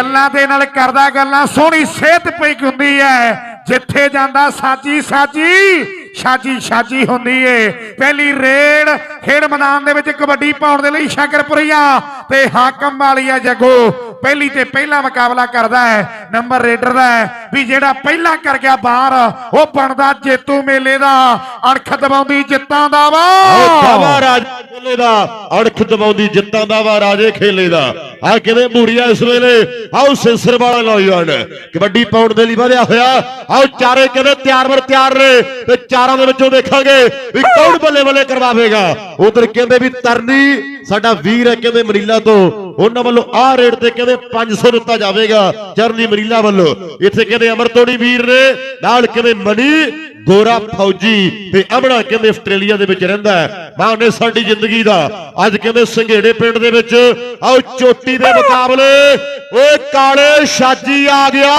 ਗੱਲਾਂ ਦੇ ਨਾਲ ਕਰਦਾ ਗੱਲਾਂ, ਸੋਹਣੀ ਸਿਹਤ ਪਈ ਹੁੰਦੀ ਹੈ। ਜਿੱਥੇ ਜਾਂਦਾ ਸਾਜੀ ਸਾਜੀ ਸਾਜੀ ਸਾਜੀ ਹੁੰਦੀ ਏ। ਪਹਿਲੀ ਰੇਡ ਖੇਡ ਮੈਦਾਨ ਦੇ ਵਿੱਚ ਕਬੱਡੀ ਪਾਉਣ ਦੇ ਲਈ ਸ਼ਾਕਰਪੁਰੀਆ ਤੇ ਹਾਕਮ ਵਾਲੀਆ ਜੱਗੋ ਪਹਿਲੀ ਤੇ ਪਹਿਲਾ ਮੁਕਾਬਲਾ ਕਰਦਾ ਹੈ, ਨੰਬਰ ਰੇਡਰ ਦਾ ਵੀ ਜਿਹੜਾ ਪਹਿਲਾ ਕਰ ਗਿਆ ਬਾਹਰ, ਉਹ ਬਣਦਾ ਜੇਤੂ ਮੇਲੇ ਦਾ। ਅਣਖ ਦਬਾਉਂਦੀ ਜਿੱਤਾਂ ਦਾ ਵਾ ਖੇਲੇ ਦਾ ਅੜਖ ਦਬਾਉਂਦੀ ਜਿੱਤਾਂ ਦਾ ਵਾ ਰਾਜੇ ਖੇਲੇ ਦਾ। ਆ ਕਿਵੇਂ ਮੂਰੀਆ ਇਸ ਵੇਲੇ? ਆਓ ਸਿਸਰ ਵਾਲਾ ਨੌਜਵਾਨ, ਕਬੱਡੀ ਪਾਉਣ ਦੇ ਲਈ ਵਧਿਆ ਹੋਇਆ। ਆਓ ਚਾਰੇ ਕਹਿੰਦੇ ਤਿਆਰ ਵਰ ਤਿਆਰ ਨੇ, ਤੇ ਚਾਰਾਂ ਦੇ ਵਿੱਚੋਂ ਦੇਖਾਂਗੇ ਵੀ ਕੌਣ ਬੱਲੇ ਬੱਲੇ ਕਰਵਾਵੇਗਾ। ਉਧਰ ਕਹਿੰਦੇ ਵੀ ਤਰਨੀ, ਸਾਡਾ ਵੀਰ ਹੈ ਕਹਿੰਦੇ ਮਰੀਲਾ ਤੋਂ। ਉਹਨਾਂ ਵੱਲੋਂ ਆਹ ਰੇਟ ਤੇ ਕਹਿੰਦੇ 500 ਦਿੱਤਾ ਜਾਵੇਗਾ। ਚਰਨੀ ਮਰੀਲਾ ਵੱਲੋਂ। ਇੱਥੇ ਕਹਿੰਦੇ ਅਮਰਤੋੜੀ ਵੀਰ ਨੇ, ਨਾਲ ਕਹਿੰਦੇ ਮਨੀ, ਗੋਰਾ ਫੌਜੀ ਤੇ ਅਮਣਾ ਕਹਿੰਦੇ ਆਸਟ੍ਰੇਲੀਆ ਦੇ ਵਿੱਚ ਰਹਿੰਦਾ ਹੈ। ਮਾਂ ਨੇ ਸਾਡੀ ਜ਼ਿੰਦਗੀ ਦਾ। ਅੱਜ ਕਹਿੰਦੇ ਸੰਘੇੜੇ ਪਿੰਡ ਦੇ ਵਿੱਚ, ਆਓ ਚੋਟੀ ਦੇ ਮੁਕਾਬਲੇ, ਓਏ ਕਾਲੇ ਸ਼ਾਜੀ ਆ ਗਿਆ।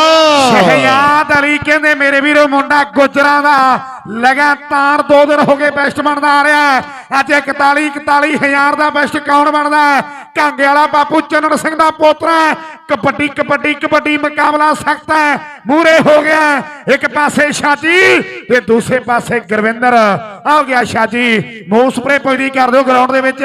ਸ਼ਹਿਯਾਦ ਅਲੀ ਕਹਿੰਦੇ, ਮੇਰੇ ਵੀਰੋ, ਮੁੰਡਾ ਗੁਜਰਾਂ ਦਾ। ਲਗਾਤਾਰ 2 ਦਿਨ ਹੋ ਗਏ ਬੈਸਟ ਬਣਦਾ ਆ ਰਿਹਾ ਅੱਜ 41 41 ਹਜ਼ਾਰ ਦਾ ਬੈਸਟ ਕੌਣ ਬਣਦਾ ਹੈ? ਕਾਂਗੇ ਵਾਲਾ ਬਾਪੂ ਚੰਨਣ ਸਿੰਘ ਦਾ ਪੋਤਰਾ ਕਬੱਡੀ ਕਬੱਡੀ ਕਬੱਡੀ ਮੁਕਾਬਲਾ ਸਖਤ ਹੈ। ਮੂਰੇ ਹੋ ਗਿਆ ਇੱਕ ਪਾਸੇ ਸ਼ਾਜੀ ਤੇ ਦੂਸਰੇ ਪਾਸੇ ਗੁਰਵਿੰਦਰ। ਆ ਗਿਆ ਸ਼ਾਜੀ। ਮੂੰਹ ਸਪਰੇ ਪੁੱਜਦੀ ਕਰ ਦਿਓ ਗਰਾਊਂਡ ਦੇ ਵਿੱਚ।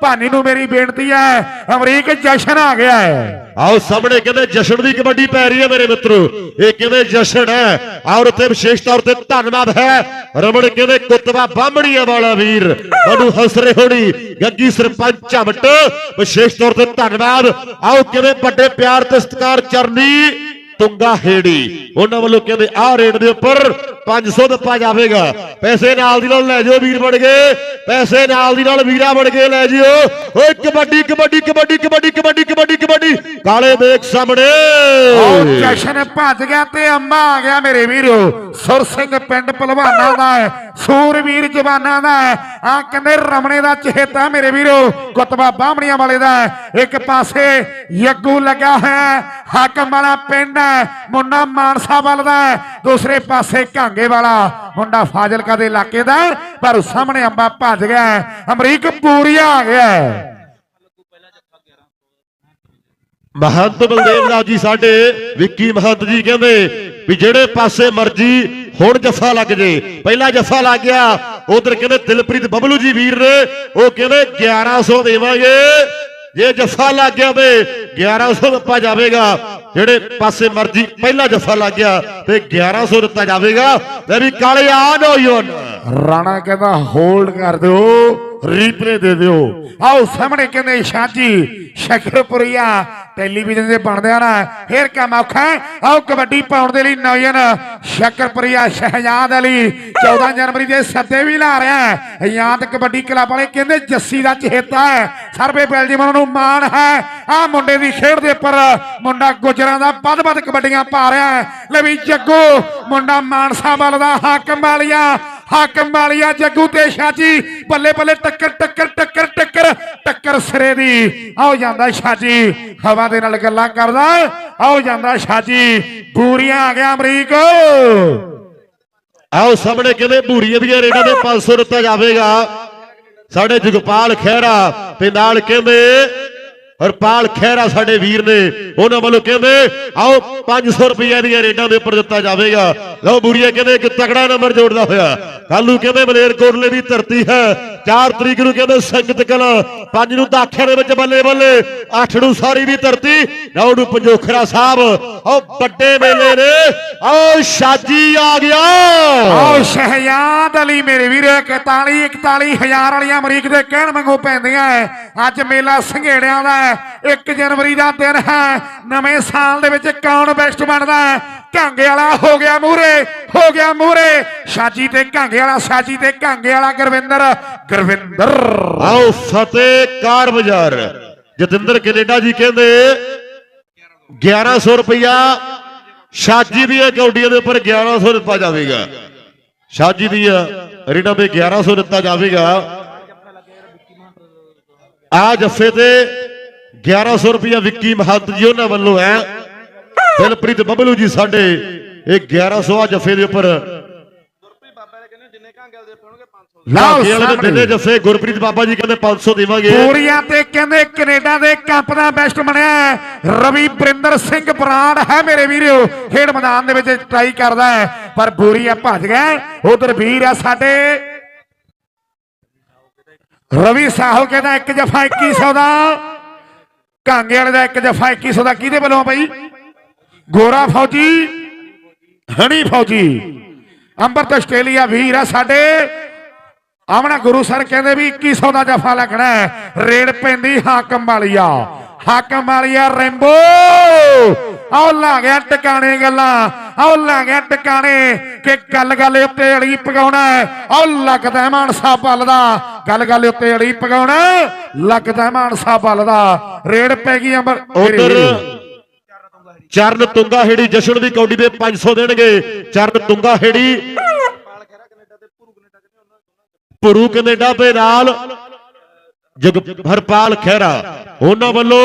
ਭਾਨੀ ਨੂੰ ਮੇਰੀ ਬੇਨਤੀ ਹੈ, ਅਮਰੀਕ ਜਸ਼ਨ ਆ ਗਿਆ ਹੈ। ਆਓ ਸਾਹਮਣੇ ਕਹਿੰਦੇ ਜਸ਼ਨ ਦੀ ਕਬੱਡੀ ਪੈ ਰਹੀ ਹੈ ਮੇਰੇ ਮਿੱਤਰੋ। ਇਹ ਕਹਿੰਦੇ ਜਸ਼ਨ ਹੈ? ਔਰ ਉੱਥੇ ਵਿਸ਼ੇਸ਼ ਤੌਰ ਤੇ ਧੰਨਵਾਦ ਹੈ। ਰਮਣ ਕਹਿੰਦੇ, ਕੁੱਤਵਾ ਬਾਹਮਣੀਆਂ ਵਾਲਾ ਵੀਰ। ਮਨੂ ਹਸਰੇ ਹੋਣੀ। ਗੱਗੀ ਸਰਪੰਚ ਝਮਟ ਵਿਸ਼ੇਸ਼ ਤੌਰ ਤੇ ਧੰਨਵਾਦ। ਆਓ ਕਿਵੇਂ ਵੱਡੇ ਪਿਆਰ ਤੇ ਸਤਿਕਾਰ ਚਰਨੀ। ਤੁੰਗਾ ਹੇੜੀ। ਉਹਨਾਂ ਵੱਲੋਂ ਕਹਿੰਦੇ, ਆਹ ਰੇਟ ਦੇ ਉੱਪਰ 500 ਦਿੱਤਾ ਜਾਵੇਗਾ। ਪੈਸੇ ਨਾਲ ਦੀ ਨਾਲ ਲੈ ਜਾਓ ਵੀਰ ਬਣ ਗਏ ਪੈਸੇ ਨਾਲ ਦੀ ਨਾਲ ਵੀਰਾ ਬਣ ਕੇ ਲੈ ਜਿਓ। ਓਏ ਕਬੱਡੀ ਕਬੱਡੀ ਕਬੱਡੀ ਕਬੱਡੀ ਕਬੱਡੀ ਕਬੱਡੀ ਕਬੱਡੀ। ਕਾਲੇ ਦੇਖ ਸਾਹਮਣੇ। ਆਓ ਜਸ਼ਨ ਭੱਜ ਗਿਆ ਤੇ ਅੰਮਾ ਆ ਗਿਆ ਮੇਰੇ ਵੀਰੋ। ਸੁਰ ਸਿੰਘ ਪਿੰਡ ਪਹਿਲਵਾਨਾਂ ਦਾ ਹੈ ਸੂਰਵੀਰ ਜਵਾਨਾਂ ਦਾ ਹੈ। ਆ ਕਹਿੰਦੇ ਰਮਣੇ ਦਾ ਚਹੇਤਾ ਮੇਰੇ ਵੀਰੋ ਕੁਤਬਾ ਬਾਹਮਣੀਆਂ ਵਾਲੇ ਦਾ ਇੱਕ ਪਾਸੇ ਯੱਗੂ ਲੱਗਾ ਹੈ, ਹਾਕਮ ਵਾਲਾ ਪਿੰਡ ਹੈ। ਮੁੰਡਾ ਮਾਨਸਾ ਵੱਲ ਦਾ ਦੂਸਰੇ ਪਾਸੇ ਘਾਂਗੇ ਵਾਲਾ। ਮੁੰਡਾ ਫਾਜ਼ਿਲਕਾ ਦੇ ਇਲਾਕੇ ਦਾ ਪਰ ਸਾਹਮਣੇ ਅੰਬਾ ਭੱਜ ਗਿਆ ਅਮਰੀਕ ਪੂਰੀਆ ਆ ਗਿਆ ਮਹੰਤ ਬਲਦੇਵ ਰਾਜ ਜੀ ਸਾਡੇ, ਵਿੱਕੀ ਮਹੰਤ ਜੀ ਕਹਿੰਦੇ ਵੀ ਜਿਹੜੇ ਪਾਸੇ ਮਰਜ਼ੀ ਹੁਣ ਜੱਫਾ ਲੱਗ ਜੇ। ਪਹਿਲਾ ਜੱਫਾ ਲੱਗ ਗਿਆ, ਉਧਰ ਕਹਿੰਦੇ ਦਿਲਪ੍ਰੀਤ ਬਬਲੂ ਜੀ ਵੀਰ ਨੇ, ਉਹ ਕਹਿੰਦੇ 1100 ਦੇਵਾਂਗੇ। ਜੇ ਜੱਫਾ ਲੱਗ ਗਿਆ ਤੇ 1100 ਦਿੱਤਾ ਜਾਵੇਗਾ। ਜਿਹੜੇ ਪਾਸੇ ਮਰਜ਼ੀ, ਪਹਿਲਾ ਜੱਫਾ ਲੱਗ ਗਿਆ, ਤੇ 1100 ਦਿੱਤਾ ਜਾਵੇਗਾ। ਤੇ ਵੀ ਕਾਲੇ ਆ ਨੌਜਵਾਨ। ਰਾਣਾ ਕਹਿੰਦਾ ਹੋਲਡ ਕਰ ਦਿਓ ਰੀਪਲੇ ਦੇ ਦਿਓ। ਆਓ ਸਾਹਮਣੇ ਕਹਿੰਦੇ ਸ਼ਾਜੀ ਸ਼ਕਰਪੁਰੀਆ ਟੈਲੀਵਿਜ਼ਨ ਦੇ ਬਣਦੇ ਆ ਫੇਰ ਕੰਮ ਔਖਾ ਆਓ ਕਬੱਡੀ ਪਾਉਣ ਦੇ ਲਈ ਨੌਜਵਾਨ ਸ਼ਕਰਪੁਰੀਆ ਸ਼ਹਿਜਾਦ ਅਲੀ 14 ਜਨਵਰੀ ਦੇ ਸੱਦੇ ਵੀ ਲਾ ਰਿਹਾ ਯਾਦ ਕਬੱਡੀ ਕਲੱਬ ਵਾਲੇ ਕਹਿੰਦੇ ਜੱਸੀ ਦਾ ਚਹੇਤਾ ਹੈ। ਸਰਵੇ ਬੈਲਜੀਅਮ ਨੂੰ ਮਾਣ ਹੈ। ਆ ਮੁੰਡੇ ਦੀ ਖੇਡ ਦੇ ਉੱਪਰ ਮੁੰਡਾ ਗੁਜਰਾਂ ਦਾ ਵੱਧ ਵੱਧ ਕਬੱਡੀਆਂ ਪਾ ਰਿਹਾ ਹੈ। ਲੈ ਵੀ ਜੱਗੂ, ਮੁੰਡਾ ਮਾਨਸਾ ਵੱਲ ਦਾ ਹਾਕਮ ਵਾਲੀਆ। ਹਾਕਮ ਵਾਲੀਆ ਜੱਗੂ ਤੇ ਸ਼ਾਜੀ। ਬੱਲੇ ਬੱਲੇ ਟੱਕਰ ਟੱਕਰ ਟੱਕਰ ਟੱਕਰ ਟੱਕਰ ਸਿਰੇ ਦੀ। ਆਓ ਜਾਂਦਾ ਸ਼ਾਜੀ। ਹਵਾ ਦੇ ਨਾਲ ਗੱਲਾਂ ਕਰਦਾ। ਆਓ ਜਾਂਦਾ ਸ਼ਾਜੀ। ਬੂਰੀਆਂ ਆ ਗਿਆ ਅਮਰੀਕ। ਆਓ ਸਾਹਮਣੇ ਕਹਿੰਦੇ ਬੂਰੀਆਂ ਦੀਆਂ ਰੇਡਾਂ ਦੇ 500 ਦਿੱਤਾ ਜਾਵੇਗਾ। ਸਾਡੇ ਜਗਪਾਲ ਖਹਿਰਾ ਤੇ ਨਾਲ ਕਹਿੰਦੇ ਹਰਪਾਲ ਖਹਿਰਾ ਸਾਡੇ ਵੀਰ ਨੇ, ਉਹਨਾਂ ਵੱਲੋਂ ਕਹਿੰਦੇ, ਆਓ 500 ਰੁਪਏ ਦੀਆਂ ਰੇਡਾਂ ਦੇ ਉੱਪਰ ਦਿੱਤਾ ਜਾਵੇਗਾ। ਲਓ ਬੁੜੀਏ ਕਹਿੰਦੇ, ਇੱਕ ਤਕੜਾ ਨੰਬਰ ਜੋੜਦਾ ਹੋਇਆ। ਕੱਲੂ ਕਹਿੰਦੇ ਮਲੇਰਕੋਟਲੇ ਦੀ ਧਰਤੀ ਹੈ। 4 ਤਰੀਕ ਨੂੰ ਕਹਿੰਦੇ ਸੰਗਤ ਕਲਾ 5 ਨੂੰ ਦਾਖਿਆਂ ਦੇ ਵਿੱਚ ਬੱਲੇ ਬੱਲੇ 8 ਨੂੰ ਸਾਰੀ ਦੀ ਧਰਤੀ 9 ਨੂੰ ਪੰਜੋਖਰਾ ਸਾਹਿਬ। ਆਓ ਵੱਡੇ ਮੇਲੇ ਨੇ, ਆਓ ਸ਼ਾਜੀ ਆ ਗਿਆ। ਆਓ ਸ਼ਹਿਜਾਦ ਅਲੀ ਮੇਰੇ ਵੀਰ 41 41 ਹਜ਼ਾਰ ਵਾਲੀਆਂ ਅਮਰੀਕ ਦੇ ਕਹਿਣ ਵਾਂਗੂ ਪੈਂਦੀਆਂ ਐ। ਅੱਜ ਮੇਲਾ ਸੰਘੇੜਿਆਂ ਦਾ 1 ਜਨਵਰੀ ਦਾ ਦਿਨ ਹੈ। ਨਵੇਂ ਸਾਲ ਦੇ ਵਿੱਚ ਕੌਣ ਬੈਸਟ ਬਣਦਾ ਹੈ? ਕਾਂਗੇ ਵਾਲਾ ਹੋ ਗਿਆ ਮੂਰੇ ਹੋ ਗਿਆ ਮੂਰੇ ਸ਼ਾਜੀ ਤੇ ਕਾਂਗੇ ਵਾਲਾ, ਸ਼ਾਜੀ ਤੇ ਕਾਂਗੇ ਵਾਲਾ ਗੁਰਵਿੰਦਰ ਗੁਰਵਿੰਦਰ। ਆਓ ਫਤਿਹ ਕਾਰ ਬਾਜ਼ਾਰ। ਜਤਿੰਦਰ ਕੈਨੇਡਾ ਜੀ ਕਹਿੰਦੇ 1100 ਰੁਪਇਆ ਸ਼ਾਜੀ ਦੀਆਂ ਕੌਡੀਆਂ ਦੇ ਉੱਪਰ 1100 ਦਿੱਤਾ ਜਾਵੇਗਾ। ਸ਼ਾਜੀ ਦੀਆਂ ਰੀਡਾਂ ਤੇ 1100 ਦਿੱਤਾ ਜਾਵੇਗਾ। ਆ ਜੱਫੇ ਤੇ 1100 ਰੁਪਇਆ ਵਿੱਕੀ ਮਹੰਤ ਜੀ ਉਹਨਾਂ ਵੱਲੋਂ ਹੈ। ਦਿਲਪ੍ਰੀਤ ਬੱਬਲੂ ਜੀ ਸਾਡੇ ਇਹ 1100 ਆ ਜੱਫੇ ਦੇ ਉੱਪਰ। ਗੁਰਪ੍ਰੀਤ ਬਾਬਾ ਦੇ ਕਹਿੰਦੇ ਜਿੰਨੇ ਘਾਂਗਲ ਦੇ ਪਾਉਣਗੇ 500 ਲਓ ਲਾਗੇ ਵਾਲੇ ਦੇ ਸਾਹਮਣੇ। ਦਿਨੇ ਜੱਫੇ ਗੁਰਪ੍ਰੀਤ ਬਾਬਾ ਜੀ ਕਹਿੰਦੇ 500 ਦੇਵਾਂਗੇ। ਪੂਰੀਆਂ ਤੇ ਕਹਿੰਦੇ ਕੈਨੇਡਾ ਦੇ ਕੱਪ ਦਾ ਬੈਸਟ ਬਣਿਆ। ਰਵੀ ਬਰਿੰਦਰ ਸਿੰਘ ਬਰਾੜ ਹੈ ਮੇਰੇ ਵੀਰੋ ਖੇਡ ਮੈਦਾਨ ਦੇ ਵਿੱਚ ਟਰਾਈ ਕਰਦਾ ਹੈ ਪਰ ਬੂਰੀਆ ਭੱਜ ਗਿਆ ਉਧਰ ਵੀਰ ਆ ਸਾਡੇ। ਰਵੀ ਸਾਹਲ ਕਹਿੰਦਾ ਇੱਕ ਜਫਾ 2100 ਦਾ। ਕਾਂਗੇ ਵਾਲੇ ਦਾ ਇੱਕ ਜਫਾ 2100 ਦਾ ਕਿਹਦੇ ਵੱਲੋਂ ਬਈ? ਗੋਰਾ ਫੌਜੀ, ਹਣੀ ਫੌਜੀ। ਅੰਮ੍ਰਿਤ ਆਸਟ੍ਰੇਲੀਆ ਵੀਰ ਆ ਸਾਡੇ। ਆਮਣਾ ਗੁਰੂ ਸਰ ਕਹਿੰਦੇ ਵੀ 2100 ਦਾ ਜਫਾ ਲੱਗਣਾ ਰੇੜ ਪੈਂਦੀ ਹਾਕਮ ਵਾਲੀਆ। ਹਾਕਮ ਵਾਲੀਆ ਰੈਂਬੋ। ਆਉ ਲਾ ਗਿਆ ਟਿਕਾਣੇ ਗੱਲਾਂ ਆਉ ਲਾ ਗਿਆ ਟਿਕਾਣੇ ਕਿ ਗੱਲ ਗੱਲ ਉੱਤੇ ਅੜੀ ਪਕਾਉਣਾ ਆਉ ਲੱਗਦਾ ਮਾਨਸਾ ਬਲ ਦਾ। ਗੱਲ ਗੱਲ ਉੱਤੇ ਅੜੀ ਪਕਾਉਣਾ ਲੱਗਦਾ ਮਾਨਸਾ ਬਲ ਦਾ। ਰੇਡ ਪੈ ਗਈ ਅੰਬਰ ਉਧਰ ਚਰਨ ਤੁੰਗਾ ਹੇੜੀ ਜਸ਼ਨ ਦੀ ਕੌਡੀ ਦੇ 500 ਦੇਣਗੇ। ਚਰਨ ਤੁੰਗਾ ਹੇੜੀ ਪੁਰੂ ਕੈਨੇਡਾ ਦੇ ਨਾਲ ਜਗ ਹਰਪਾਲ ਖਹਿਰਾ। ਉਹਨਾਂ ਵੱਲੋਂ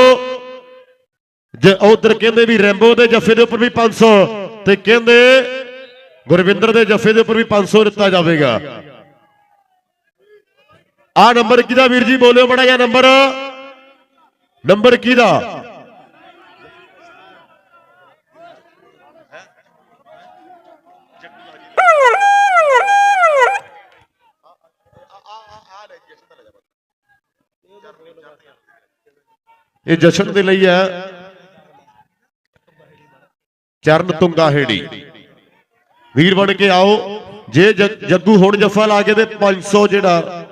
ਜੇ ਉਧਰ ਕਹਿੰਦੇ ਵੀ ਰੈਂਬੋ ਦੇ ਜੱਫੇ ਦੇ ਉੱਪਰ ਵੀ 500 ਤੇ ਕਹਿੰਦੇ ਗੁਰਵਿੰਦਰ ਦੇ ਜੱਫੇ ਦੇ ਉੱਪਰ ਵੀ 500 ਦਿੱਤਾ ਜਾਵੇਗਾ। ਆ ਨੰਬਰ ਕਿਹਦਾ ਵੀਰ ਜੀ? ਬੋਲਿਓ ਬੜਾ ਜਿਹਾ ਨੰਬਰ। ਨੰਬਰ ਕਿਹਦਾ? ਇਹ ਜਸ਼ਨ ਦੇ ਲਈ ਹੈ। ਚਰਨ ਤੁੰਗਾ ਹੇੜੀ। ਵੀਰ ਬਣ ਕੇ ਆਓ, ਜੇ ਜਗ- ਜੱਗੂ ਹੁਣ ਜੱਫਾ ਲਾ ਕੇ ਤੇ 500 ਜਿਹੜਾ।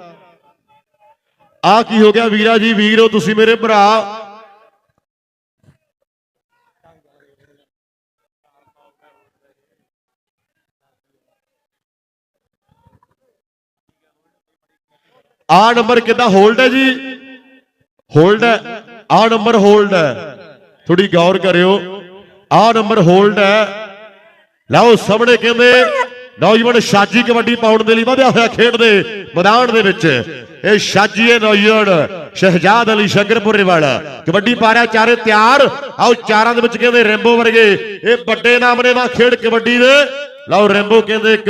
ਆ ਕੀ ਹੋ ਗਿਆ ਵੀਰਾ ਜੀ? ਵੀਰ ਹੋ ਤੁਸੀਂ ਮੇਰੇ ਭਰਾ। ਆ ਨੰਬਰ ਕਿੱਦਾਂ ਹੋਲਡ ਹੈ ਜੀ? ਹੋਲਡ ਹੈ। ਆ ਨੰਬਰ ਹੋਲਡ ਹੈ। ਥੋੜੀ ਗੌਰ ਕਰਿਓ। ਆ ਨੰਬਰ ਹੋਲਡ ਹੈ। ਲਓ ਸਾਹਮਣੇ ਕਹਿੰਦੇ ਨੌਜਵਾਨ ਸ਼ਾਜੀ ਕਬੱਡੀ ਪਾਉਣ ਦੇ ਲਈ ਵਧਿਆ ਹੋਇਆ ਖੇਡ ਦੇ ਮੈਦਾਨ ਦੇ ਵਿੱਚ। ਇਹ ਸ਼ਾਜੀ ਹੈ ਨੌਜਵਾਨ ਸ਼ਹਿਜਾਦ ਅਲੀ ਸ਼ੰਕਰਪੁਰੇ ਵਾਲਾ। ਕਬੱਡੀ ਪਾ ਰਿਹਾ, ਚਾਰੇ ਤਿਆਰ। ਆਓ ਚਾਰਾਂ ਦੇ ਵਿੱਚ ਕਹਿੰਦੇ ਰੈਂਬੋ ਵਰਗੇ। ਇਹ ਵੱਡੇ ਨਾਮ ਨੇ ਵਾ ਖੇਡ ਕਬੱਡੀ ਦੇ। ਲਓ ਰੈਂਬੋ ਕਹਿੰਦੇ ਇੱਕ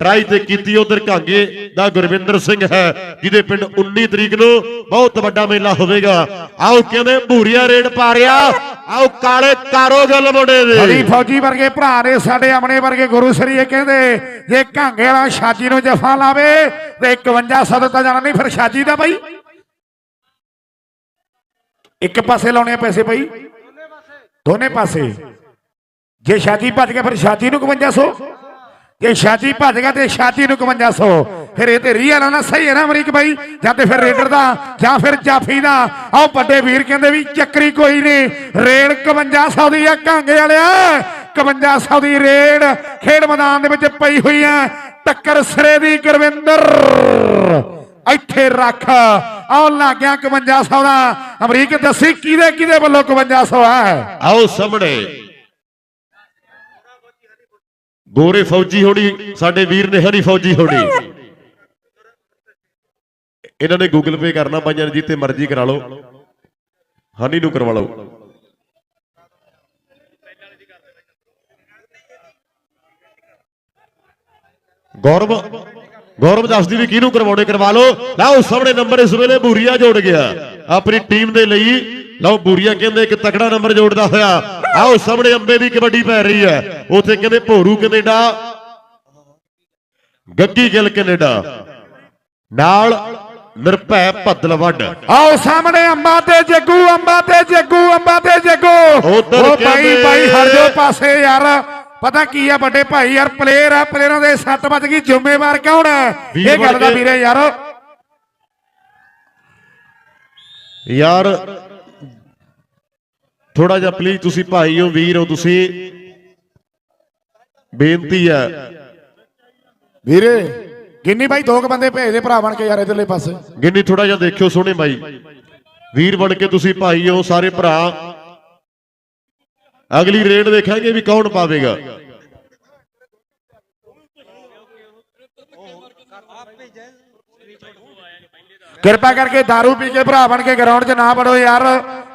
ਟਰਾਈ ਤੇ ਕੀਤੀ ਉਧਰ ਘਾਂਗੇ ਦਾ ਗੁਰਵਿੰਦਰ ਸਿੰਘ ਹੈ, ਜਿਹਦੇ ਪਿੰਡ 19 ਤਰੀਕ ਨੂੰ ਬਹੁਤ ਵੱਡਾ ਮੇਲਾ ਹੋਵੇਗਾ। ਆਓ ਕਹਿੰਦੇ ਭੂਰੀਆ ਰੇਡ ਪਾ ਰਿਹਾ, ਆਓ ਕਾਲੇ ਕਾਰੋ ਗੱਲ ਮੁੰਡੇ ਹਰੀ ਫੌਜੀ ਵਰਗੇ ਭਰਾ ਨੇ ਸਾਡੇ ਆਮਣੇ ਵਰਗੇ ਗੁਰੂ ਸਰੀਏ ਕਹਿੰਦੇ, ਜੇ ਘਾਂਗੇ ਵਾਲਾ ਸ਼ਾਜੀ ਨੂੰ ਜਫਾ ਲਾਵੇ, ਤੇ 51 ਦਿੱਤਾ ਜਾਣਾ ਨਹੀਂ ਫਿਰ ਸ਼ਾਜੀ ਦਾ ਬਾਈ। ਇੱਕ ਪਾਸੇ ਲਾਉਣੇ ਆ ਪੈਸੇ ਬਾਈ। ਦੋਨੇ ਪਾਸੇ। ਜੇ ਸ਼ਾਜੀ ਭੱਜ ਗਿਆ ਫਿਰ ਸ਼ਾਜੀ ਨੂੰ 5100 ਜੇ ਸ਼ਾਜੀ ਭੱਜ ਗਿਆ ਤੇ ਸ਼ਾਜੀ ਨੂੰ 5100 ਫਿਰ ਇਹ ਤੇ ਰੀਅਲ ਆ ਨਾ, ਸਹੀ ਹੈ ਨਾ ਅਮਰੀਕ ਬਾਈ? ਜਾਂ ਤੇ ਫਿਰ ਰੇਡਰ ਦਾ, ਜਾਂ ਫਿਰ ਜਾਫੀ ਦਾ। ਆਹ ਵੱਡੇ ਵੀਰ ਕਹਿੰਦੇ ਵੀ ਚੱਕਰੀ ਕੋਈ ਨਹੀਂ, ਰੇਡ 5100 ਦੀ ਆ ਕਾਂਗੇ ਵਾਲਿਆ। 5100 ਦੀ ਰੇਡ ਖੇਡ ਮੈਦਾਨ ਦੇ ਵਿੱਚ ਪਈ ਹੋਈ ਹੈ, ਟੱਕਰ ਸਿਰੇ ਦੀ ਗੁਰਵਿੰਦਰ। ਇੱਥੇ ਰੱਖ, ਆਹ ਲੱਗਿਆ 5100 ਦਾ। ਅਮਰੀਕ, ਦੱਸੀ ਕਿਹਦੇ ਕਿਹਦੇ ਵੱਲੋਂ 5100 ਹੈ? ਆਓ ਸਾਹਮਣੇ। ਗੋਰੇ ਫੌਜੀ ਹੋਣੀ, ਸਾਡੇ ਵੀਰ ਨੇ ਹਰੀ ਫੌਜੀ ਹੋਣੀ। ਇਹਨਾਂ ਨੇ ਗੂਗਲ ਪੇ ਕਰਨਾ ਪਾਈਆਂ ਜੀ ਤੇ ਮਰਜ਼ੀ ਕਰਾ ਲਓ। ਹਨੀ ਨੂੰ ਕਰਵਾ ਲਓ। ਗੌਰਵ ਗੌਰਵ ਦੱਸਦੀ ਵੀ ਕਿਹਨੂੰ ਕਰਵਾਉਣੇ? ਕਰਵਾ ਲਓ। ਲਓ, ਸਾਹਮਣੇ ਨੰਬਰ ਇਸ ਵੇਲੇ ਬੂਰੀਆ ਜੋੜ ਗਿਆ। ਆਪਣੀ ਟੀਮ ਦੇ ਲਈ ਲਓ ਬੂਰੀਆ ਕਹਿੰਦੇ ਇੱਕ ਤਕੜਾ ਨੰਬਰ ਜੋੜਦਾ ਹੋਇਆ। ਆਓ ਸਾਹਮਣੇ ਅੰਬੇ ਦੀ ਕਬੱਡੀ ਪੈ ਰਹੀ ਹੈ। ਉਥੇ ਕਹਿੰਦੇ ਭੋਰੂ ਕੈਨੇਡਾ ਗੱਗੀ ਗਿੱਲ ਕੈਨੇਡਾ ਨਾਲ ਨਿਰਭੈ ਭੱਦਲਵੱਡ। ਆਓ ਸਾਹਮਣੇ ਅੰਬਾ ਤੇ ਜੱਗੂ ਅੰਬਾ ਤੇ ਜੱਗੂ ਅੰਬਾ ਤੇ ਜੱਗੂ। ਉੱਧਰ ਉਹ ਕਹਿੰਦੇ- ਬਾਈ ਹਟ ਜਾਓ ਪਾਸੇ ਯਾਰ। ਪਤਾ ਕੀ ਆ ਵੱਡੇ ਭਾਈ ਯਾਰ ਪਲੇਅਰ ਆ ਪਲੇਅਰਾਂ ਦੇ ਸੱਟ ਵੱਜ ਗਈ ਜ਼ਿੰਮੇਵਾਰ ਕੌਣ ਹੈ ਇਹ ਗੱਲ ਦਾ ਵੀਰੇ ਯਾਰ। ਯਾਰ ਥੋੜਾ ਜਿਹਾ ਪਲੀਜ਼ ਤੁਸੀਂ ਭਾਈ ਹੋ ਵੀਰ ਹੋ ਤੁਸੀਂ। ਬੇਨਤੀ ਹੈ। ਵੀਰੇ ਗਿੰਨੀ ਬਾਈ ਦੋ ਕੁ ਬੰਦੇ ਭੇਜ ਦੇ ਭਰਾ ਬਣ ਕੇ ਯਾਰ ਇਧਰਲੇ ਪਾਸੇ। ਗਿੰਨੀ ਥੋੜਾ ਜਿਹਾ ਦੇਖਿਓ ਸੋਹਣੇ ਬਾਈ। ਵੀਰ ਬਣ ਕੇ ਤੁਸੀਂ ਭਾਈ ਹੋ ਸਾਰੇ ਭਰਾ। ਅਗਲੀ ਰੇਡ ਦੇਖਾਂਗੇ ਵੀ ਕੌਣ ਪਾਵੇਗਾ। ਕਿਰਪਾ ਕਰਕੇ दारू ਪੀ ਕੇ ਭਰਾ ਬਣ ਕੇ ਗਰਾਊਂਡ 'ਚ ਨਾ ਵੜੋ ਯਾਰ।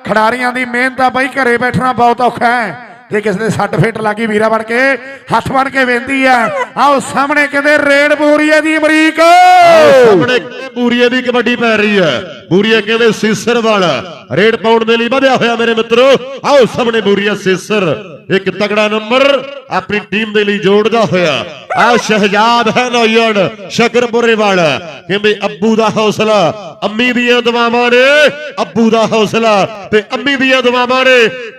ਖਿਡਾਰੀਆਂ ਦੀ ਮਿਹਨਤ ਆ ਬਾਈ, ਘਰੇ ਬੈਠਣਾ ਬਹੁਤ ਔਖਾ ਹੈ। ਜੇ ਕਿਸੇ ਦੇ ਸੱਟ ਫੇਟ ਲੱਗੀ ਵੀਰਾ ਬਣ ਕੇ, ਹੱਥ ਬਣ ਕੇ ਵੇਂਦੀ ਹੈ ਆਓ ਸਾਹਮਣੇ ਕਹਿੰਦੇ, ਰੇਡ ਬੋਰੀਏ ਦੀ ਅਮਰੀਕ। ਸਾਹਮਣੇ ਬੂਰੀਏ ਦੀ ਕਬੱਡੀ ਪੈ ਰਹੀ ਹੈ। ਬੂਰੀਏ ਕਹਿੰਦੇ, ਸੀਸਰ ਵਾਲਾ। ਰੇਡ ਪਾਉਣ ਦੇ ਲਈ ਵਧਿਆ ਹੋਇਆ ਮੇਰੇ ਮਿੱਤਰੋ। ਆਓ ਸਾਹਮਣੇ ਬੂਰੀਆ ਸੀਸਰ। ਇੱਕ ਤਗੜਾ ਨੰਬਰ ਆਪਣੀ ਟੀਮ ਦੇ ਲਈ ਜੋੜਦਾ ਹੋਇਆ। ਆ ਸ਼ਹਿਜਾਦ ਹੈ ਨੌਜਵਾਨ, ਸ਼ਕਰਪੁਰੇ ਵਾਲਾ। ਕਹਿੰਦੇ, ਅੱਬੂ ਦਾ ਹੌਸਲਾ। ਅੰਮੀ ਦੀਆਂ ਦੁਆਵਾਂ ਨੇ, ਅੱਬੂ ਦਾ ਹੌਸਲਾ ਤੇ ਅੰਮੀ ਦੀਆਂ ਦੁਆਵਾਂ ਨੇ।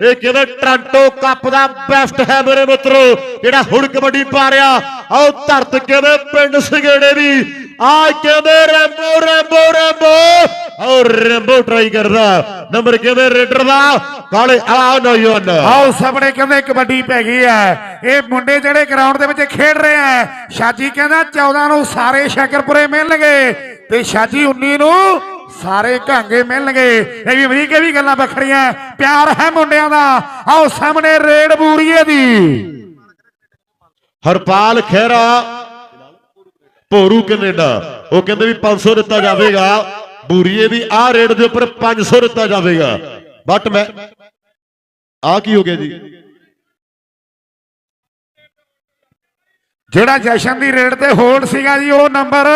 ਇਹ ਕਹਿੰਦੇ, ਟ੍ਰਾਂਟੋ ਕੱਪ ਦਾ ਬੈਸਟ ਹੈ ਮੇਰੇ ਮਿੱਤਰੋ, ਜਿਹੜਾ ਹੁਣ ਕਬੱਡੀ ਪਾ ਰਿਹਾ। ਆਓ ਧਰਤ ਕਹਿੰਦੇ, ਪਿੰਡ ਸਗੇੜੇ ਦੀ ਆ ਕਹਿੰਦੇ ਰੈਂਬੋ ਰੈਂਬੋ ਰੈਂਬੋ। ਔਰ ਰੈਂਬੋ ਟਰਾਈ ਕਰਦਾ। ਨੰਬਰ ਕਹਿੰਦੇ ਰੇਡਰ ਦਾ? ਕਾਲੇ ਆ ਨੌਜਵਾਨ। ਆਓ ਸਾਹਮਣੇ ਕਹਿੰਦੇ ਕਬੱਡੀ ਪੈ ਗਈ ਹੈ। ਇਹ ਮੁੰਡੇ ਜਿਹੜੇ ਗਰਾਊਂਡ ਦੇ ਵਿੱਚ ਖੇਡ ਰਹੇ ਆ ਸ਼ਾਜੀ ਕਹਿੰਦਾ 14 ਨੂੰ ਸਾਰੇ ਸ਼ਕਰਪੁਰੇ ਮਿਲਣਗੇ ਤੇ ਸ਼ਾਜੀ 19 ਨੂੰ ਸਾਰੇ ਘਾਂਗੇ ਮਿਲਣਗੇ। ਇਹ ਵੀ ਅਮਰੀਕੇ ਵੀ ਗੱਲਾਂ ਵੱਖਰੀਆਂ ਪਿਆਰ ਹੈ ਮੁੰਡਿਆਂ ਦਾ। ਆਓ ਸਾਹਮਣੇ ਰੇਡ ਬੂਰੀਏ ਦੀ। ਹਰਪਾਲ ਖਹਿਰਾ ਭੋਰੂ ਕੈਨੇਡਾ ਉਹ ਕਹਿੰਦੇ ਵੀ 500 ਦਿੱਤਾ ਜਾਵੇਗਾ। ਬੂਰੀਏ ਦੀ ਆ ਰੇਟ ਦੇ ਉੱਪਰ 500 ਦਿੱਤਾ ਜਾਵੇਗਾ। ਬਟ ਮੈਂ ਆ ਕੀ ਹੋ ਗਿਆ ਜੀ? ਜਿਹੜਾ ਜਸ਼ਨ ਦੀ ਰੇਟ ਤੇ ਹੋਲਡ ਸੀਗਾ ਜੀ, ਉਹ ਨੰਬਰ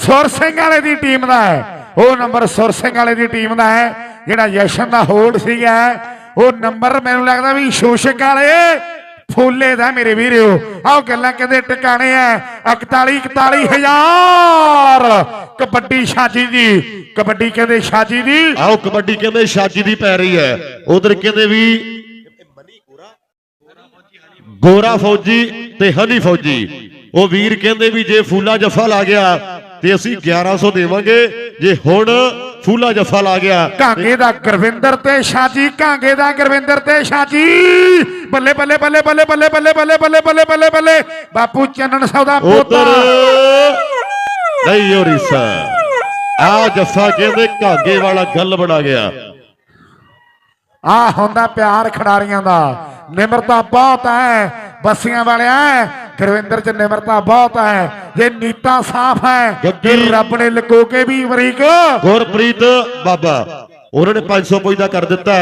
ਸੁਰ ਸਿੰਘ ਵਾਲੇ ਦੀ ਟੀਮ ਦਾ ਹੈ। ਉਹ ਨੰਬਰ ਸੁਰ ਸਿੰਘ ਵਾਲੇ ਦੀ ਟੀਮ ਦਾ ਹੈ। ਜਿਹੜਾ ਜਸ਼ਨ ਦਾ ਹੋਲਡ ਸੀਗਾ, ਉਹ ਨੰਬਰ ਮੈਨੂੰ ਲੱਗਦਾ ਵੀ ਸ਼ੋਸ਼ਕ ਵਾਲੇ ਫੂਲੇ ਦਾ ਮੇਰੇ ਵੀਰਿਓ। ਆਹ ਗੱਲਾਂ ਕਹਿੰਦੇ ਟਿਕਾਣੇ ਆ 41 41 ਹਜ਼ਾਰ। ਕਬੱਡੀ ਸ਼ਾਜੀ ਦੀ। ਕਬੱਡੀ ਕਹਿੰਦੇ ਸ਼ਾਜੀ ਦੀ। ਆਓ ਕਬੱਡੀ ਕਹਿੰਦੇ ਸ਼ਾਜੀ ਦੀ ਪੈ ਰਹੀ ਹੈ ਉਧਰ ਕਹਿੰਦੇ ਵੀ ਗੋਰਾ ਫੌਜੀ ਤੇ ਹਨੀ ਫੌਜੀ। ਉਹ ਵੀਰ ਕਹਿੰਦੇ ਵੀ ਜੇ ਫੂਲਾ ਜੱਫਾ ਲਾ ਗਿਆ ਤੇ ਅਸੀਂ 1100 ਦੇਵਾਂਗੇ ਜੇ ਹੁਣ ਫੂਲਾ ਜੱਫਾ ਲਾ ਗਿਆ ਕਾਂਗੇ ਦਾ ਗੁਰਵਿੰਦਰ ਤੇ ਸ਼ਾਜੀ ਕਾਂਗੇ ਦਾ ਗੁਰਵਿੰਦਰ ਤੇ ਸ਼ਾਜੀ ਬੱਲੇ ਬੱਲੇ ਬੱਲੇ ਬੱਲੇ ਬੱਲੇ ਬੱਲੇ ਬੱਲੇ ਬੱਲੇ ਬੱਲੇ ਬੱਲੇ ਬੱਲੇ ਬਾਪੂ ਚੰਨਣ ਸੌਦਾ ਪੋਤਾ ਉਧਰ ਨਹੀਂ ਹੋਰੀਸਾ ਆ ਜੱਫਾ ਕਹਿੰਦੇ ਘਾਗੇ ਵਾਲਾ ਗੱਲ ਬਣਾ ਗਿਆ ਆ ਹੁੰਦਾ ਪਿਆਰ ਖਿਡਾਰੀਆਂ ਦਾ ਨਿਮਰਤਾ ਬਹੁਤ ਹੈ ਬੱਸੀਆਂ ਵਾਲਿਆ ਗੁਰਵਿੰਦਰ ਚ ਨਿਮਰਤਾ ਬਹੁਤ ਹੈ ਜੇ ਨੀਤਾ ਸਾਫ਼ ਹੈ। ਤੇ ਰੱਬ ਨੇ ਲਕੋ ਕੇ ਵੀ ਅਮਰੀਕ ਗੁਰਪ੍ਰੀਤ ਬਾਬਾ ਉਹਨਾਂ ਨੇ 500 ਪੁੱਜਦਾ ਕਰ ਦਿੱਤਾ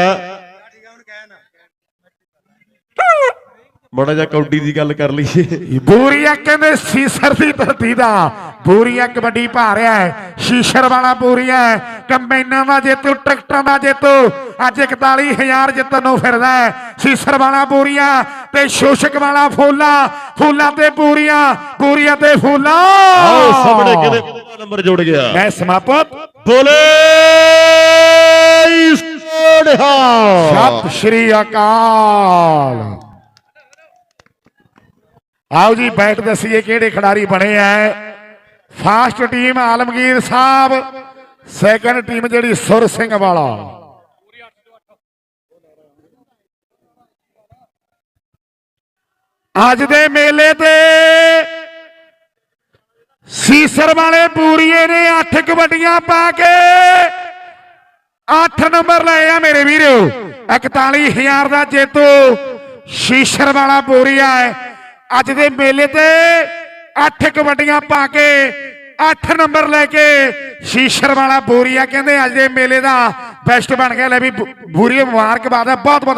ਮੜਾ ਜਾ ਕੌਡੀ ਦੀ ਗੱਲ ਕਰ ਲਈਏ। ਬੂਰੀਆ ਕਹਿੰਦੇ ਸੀਸਰ ਦੀ ਧਰਤੀ ਦਾ। ਬੂਰੀਆ ਕਬੱਡੀ ਪਾ ਰਿਹਾ ਹੈ। ਸ਼ੀਸ਼ਰ ਵਾਲਾ ਬੂਰੀਆ ਹੈ। ਕੰਬਾਈਨਾਂ ਦਾ ਜੇਤੂ ਟਰੈਕਟਰਾਂ ਦਾ ਜੇਤੂ ਅੱਜ 41000 ਜਿੱਤਣ ਨੂੰ ਫਿਰਦਾ ਹੈ। ਸੀਸਰ ਵਾਲਾ ਬੂਰੀਆ ਤੇ ਸ਼ੋਸ਼ਕ ਵਾਲਾ ਫੂਲਾ। ਫੂਲਾ ਤੇ ਬੂਰੀਆ ਬੂਰੀਆ ਤੇ ਫੂਲਾ। ਆਓ ਸਾਹਮਣੇ ਕਿਤੇ ਨੰਬਰ ਜੁੜ ਗਿਆ। ਮੈਂ ਸਮਾਪਤ। ਬੋਲੇ ਸੋਨਹਾ ਸਤਿ ਸ਼੍ਰੀ ਅਕਾਲ। ਆਓ ਜੀ ਬੈਟ ਦੱਸੀਏ ਕਿਹੜੇ ਖਿਡਾਰੀ ਬਣੇ ਐ। First team Alamgir Sahib second team ਜਿਹੜੀ ਸੁਰ ਸਿੰਘ ਵਾਲਾ। ਅੱਜ ਦੇ ਮੇਲੇ ਤੇ ਸੀਸਰ ਵਾਲੇ ਪੂਰੀਏ ਨੇ 8 ਕਬੱਡੀਆਂ ਪਾ ਕੇ 8 ਨੰਬਰ ਲਏ ਆ ਮੇਰੇ ਵੀਰੋ। 41000 ਦਾ ਜੇਤੂ ਸ਼ੀਸ਼ਰ ਵਾਲਾ ਪੂਰੀਆ ਹੈ। ਅੱਜ ਦੇ ਮੇਲੇ ਤੇ 8 ਕਬੱਡੀਆਂ ਪਾ ਕੇ 8 ਨੰਬਰ ਲੈ ਕੇ ਸ਼ੀਸ਼ਰ ਵਾਲਾ ਬੋਰੀਆ ਕਹਿੰਦੇ ਅੱਜ ਦੇ ਮੇਲੇ ਦਾ ਬੈਸਟ ਬਣ ਗਿਆ। ਲੈ ਵੀ ਪੂਰੀ ਮੁਬਾਰਕਬਾਦ ਹੈ। ਬਹੁਤ ਬਹੁਤ